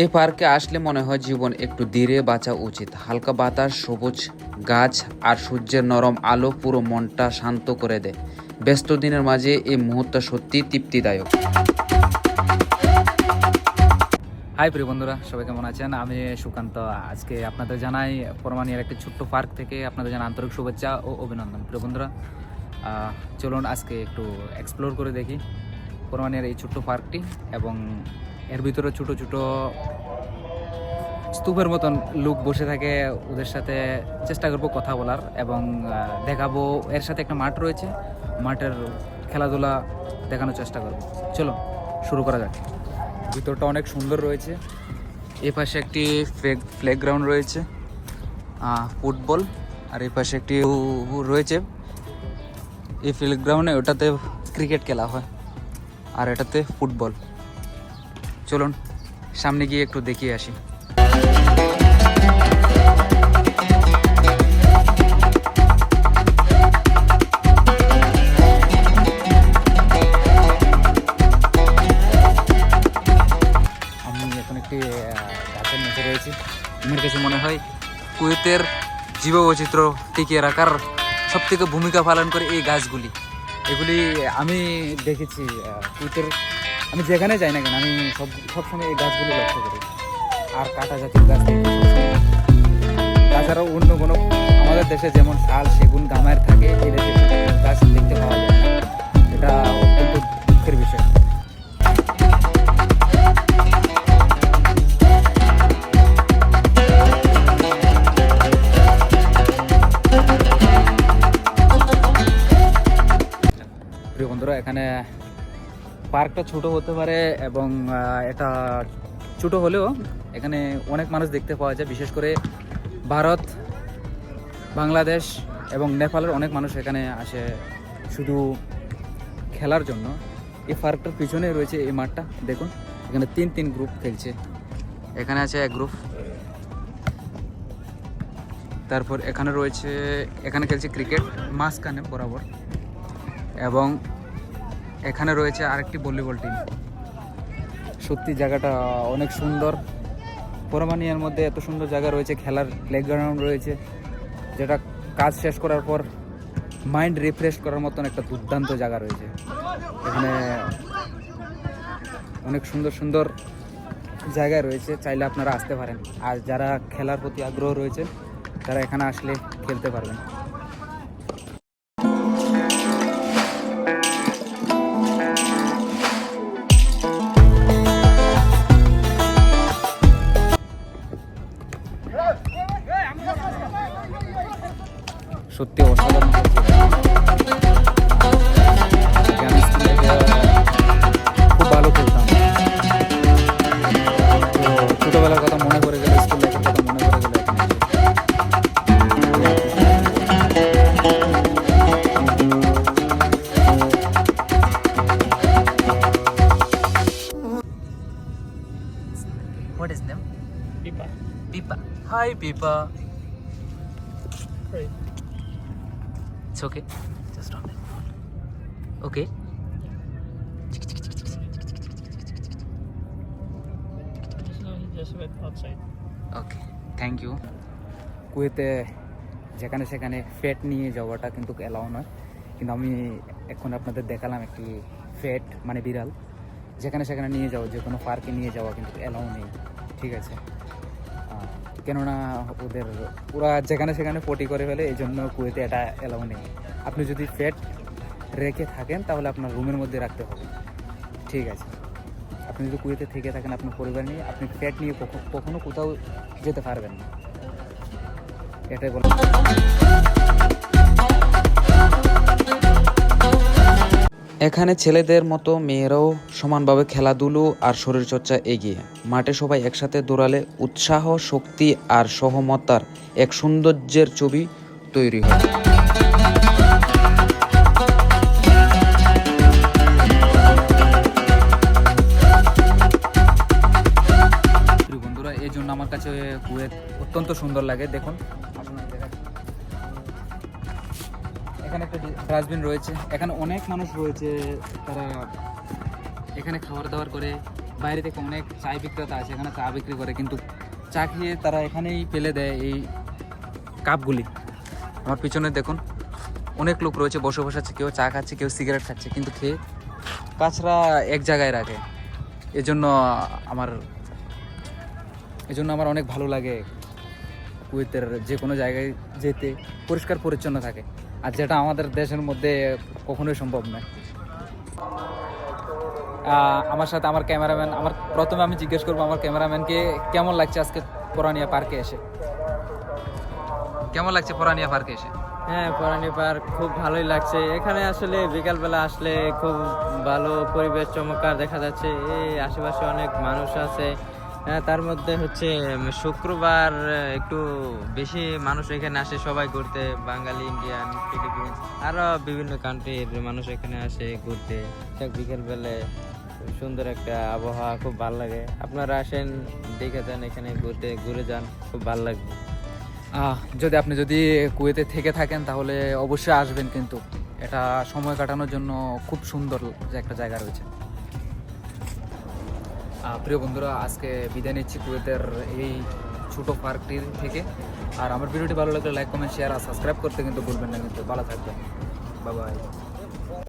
এই পার্কে আসলে মনে হয় জীবন একটু ধীরে বাঁচা উচিত। হালকা বাতাস, সবুজ গাছ আর সূর্যের নরম আলো পুরো মনটা শান্ত করে দেয়। ব্যস্ত দিনের মাঝে এই মুহূর্ত সত্যি তৃপ্তিদায়ক। হাই প্রিয় বন্ধুরা, সবাই কেমন আছেন? আমি সুকান্ত। আজকে আপনাদের জানাই পরমানিয়ার একটি ছোট্ট পার্ক থেকে আপনাদের জানাই আন্তরিক শুভেচ্ছা ও অভিনন্দন। প্রিয় বন্ধুরা চলুন আজকে একটু এক্সপ্লোর করে দেখি পরমানিয়ার এই ছোট্ট পার্কটি এবং এর ভিতরে ছোটো ছোটো স্তূপের মতন লোক বসে থাকে, ওদের সাথে চেষ্টা করব কথা বলার এবং দেখাবো। এর সাথে একটা মাঠ রয়েছে, মাঠের খেলাধুলা দেখানোর চেষ্টা করব। চলো, শুরু করা যাক। ভিতরটা অনেক সুন্দর রয়েছে। এই পাশে একটি প্লেগ্রাউন্ড রয়েছে ফুটবল। আর এই পাশে একটি রয়েছে। এই প্লেগ্রাউন্ডে ওটাতে ক্রিকেট খেলা হয়, আর এটাতে ফুটবল। চলুন, সামনে গিয়ে একটু দেখিয়ে আসি। আমি এখন একটি আমার কাছে মনে হয় জীববৈচিত্র্য টিকিয়ে রাখার সব থেকে ভূমিকা পালন করে এই গাছগুলি। এগুলি আমি দেখেছি কুয়েতের আমি যেখানে যাই না কেন, আমি সব, সবসময় এই গাছগুলি লক্ষ্য করি। আর কাটা জাতীয় গাছ তাছাড়াও অন্য কোনো, আমাদের দেশে যেমন শাল, সেগুন গামায়ের থাকে গাছ দেখতে পাওয়া যায় এটা অত্যন্ত দুঃখের বিষয়। এখানে পার্কটা ছোট হতে পারে এবং এটা ছোট হলেও এখানে অনেক মানুষ দেখতে পাওয়া যায়। বিশেষ করে ভারত, বাংলাদেশ এবং নেপালের অনেক মানুষ এখানে আসে শুধু খেলার জন্য। এই পার্কটার পিছনে রয়েছে এই মাঠটা, দেখুন। এখানে তিন তিন গ্রুপ খেলছে। এখানে আছে এক গ্রুপ তারপর এখানে রয়েছে, এখানে খেলছে ক্রিকেট মাঝখানে বরাবর। এবং এখানে রয়েছে আরেকটি ভলিবল টিম। সত্যি জায়গাটা অনেক সুন্দর। পরমানিয়ার মধ্যে এত সুন্দর জায়গা রয়েছে, খেলার প্লেগ্রাউন্ড রয়েছে, যেটা কাজ শেষ করার পর মাইন্ড রিফ্রেশ করার মতন একটা দুর্দান্ত জায়গা রয়েছে। এখানে অনেক সুন্দর সুন্দর জায়গায় রয়েছে, চাইলে আপনারা আসতে পারেন। আর যারা খেলার প্রতি আগ্রহ রয়েছে, তারা এখানে আসলে খেলতে পারবেন। সত্যি অসাধারণ লাগছে। আগে আমি স্কুলে গিয়ে খুব ভালো খেলতাম তো ছোটবেলার কথা মনে পড়ে গেলে স্কুল লাইফের কথা মনে পড়ে গেলে এখানে এসে। What is name? Pipa. Pipa. Hi, Pipa. Right. It's okay. Just on. Okay. Okay thank you কুয়েতে যেখানে সেখানে ফ্যাট নিয়ে যাওয়াটা কিন্তু অ্যালাউ নয় কিন্তু আমি এখন আপনাদের দেখালাম একটি ফ্যাট মানে বিড়াল যেখানে সেখানে নিয়ে যাওয়া যে কোনো পার্কে নিয়ে যাওয়া কিন্তু অ্যালাউ নেই ঠিক আছে কেননা ওদের ওরা যেখানে সেখানে পটি করে ফেলে এই জন্য কুয়েতে এটা অ্যালাউ নেই। আপনি যদি ফ্যাট রেখে থাকেন, তাহলে আপনার রুমের মধ্যে রাখতে হবে। ঠিক আছে। আপনি যদি কুয়েতে থেকে থাকেন, আপনার পরিবার নিয়ে, আপনি পেট নিয়ে কখ- কখনো কোথাও যেতে পারবেন না। এটাই বল এখানে ছেলেদের মতো মেয়েরাও সমানভাবে খেলাধুলো আর শরীরচর্চা এগিয়ে। মাঠে সবাই একসাথে দৌড়ালে উৎসাহ, শক্তি আর সহমতার এক সৌন্দর্যের ছবি তৈরি হয়। বন্ধুরা, এই জন্য আমার কাছে কুয়েত অত্যন্ত সুন্দর লাগে। দেখুন এখানে একটা ডাস্টবিন রয়েছে। এখানে অনেক মানুষ রয়েছে, তারা এখানে খাবার দাবার করে। বাইরে থেকে অনেক চায় বিক্রেতা আছে, এখানে চা বিক্রি করে। কিন্তু চা খেয়ে তারা এখানেই ফেলে দেয় এই কাপগুলি। আমার পিছনে দেখুন, অনেক লোক রয়েছে বসে বসে আছে কেউ চা খাচ্ছে, কেউ সিগারেট খাচ্ছে, কিন্তু খেয়ে কাছরা এক জায়গায় রাখে। এজন্য আমার এজন্য আমার অনেক ভালো লাগে কুয়েতের যে কোনো জায়গায় যেতে, পরিষ্কার পরিচ্ছন্ন থাকে। আর যেটা আমাদের দেশের মধ্যে কখনোই সম্ভব নয়। আমার সাথে আমার ক্যামেরাম্যান, আমার প্রথমে আমি জিজ্ঞেস করব আমার ক্যামেরাম্যানকে, কেমন লাগছে আজকে পরানিয়া পার্কে এসে? কেমন লাগছে পরানিয়া পার্কে এসে? হ্যাঁ পরানি পার্ক খুব ভালোই লাগছে। এখানে আসলে বিকালবেলা আসলে খুব ভালো পরিবেশ চমৎকার দেখা যাচ্ছে। এই আশেপাশে অনেক মানুষ আছে। তার মধ্যে হচ্ছে শুক্রবার একটু বেশি মানুষ এখানে আসে সবাই ঘুরতে, বাঙালি, ইন্ডিয়ান, ফিলিপিন্স আরও বিভিন্ন কান্ট্রির মানুষ এখানে আসে ঘুরতে। বিকেলবেলায় সুন্দর একটা আবহাওয়া, খুব ভালো লাগে। আপনারা আসেন, দেখে যান এখানে ঘুরতে, ঘুরে যান, খুব ভালো লাগবে। যদি আপনি যদি কুয়েতে থেকে থাকেন, তাহলে অবশ্যই আসবেন কিন্তু। এটা সময় কাটানোর জন্য খুব সুন্দর একটা জায়গা রয়েছে। প্রিয় বন্ধুরা, আজকে বিদায় নিচ্ছি কুয়েতের এই ছোটো পার্কটির থেকে। আর আমার ভিডিওটি ভালো লাগলে লাইক কমেন্ট শেয়ার আর সাবস্ক্রাইব করতে কিন্তু ভুলবেন না। কিন্তু ভালো থাকবেন। বাবাই